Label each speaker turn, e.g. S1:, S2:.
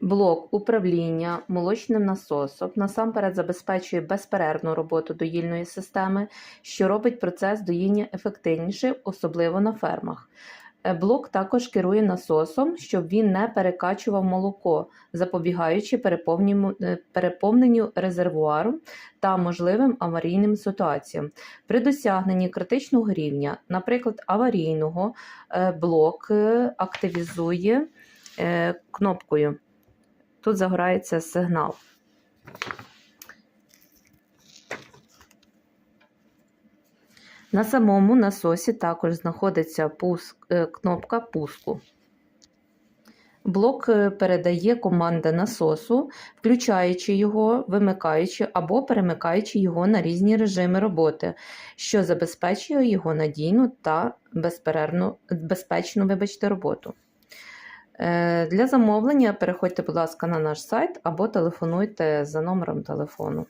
S1: Блок управління молочним насосом насамперед забезпечує безперервну роботу доїльної системи, що робить процес доїння ефективнішим, особливо на фермах. Е, Блок також керує насосом, щоб він не перекачував молоко, запобігаючи переповненню- е, резервуару та можливим аварійним ситуаціям. При досягненні критичного рівня, наприклад, аварійного, е, блок активізує кнопкою. Тут загорається сигнал. На самому насосі також знаходиться пуск, е, кнопка пуску. Блок е, передає команди насосу, включаючи його, вимикаючи або перемикаючи його на різні режими роботи, що забезпечує його надійну та безперервну, безпечну вибачте, роботу. Е, Для замовлення переходьте, будь ласка, на наш сайт або телефонуйте за номером телефону.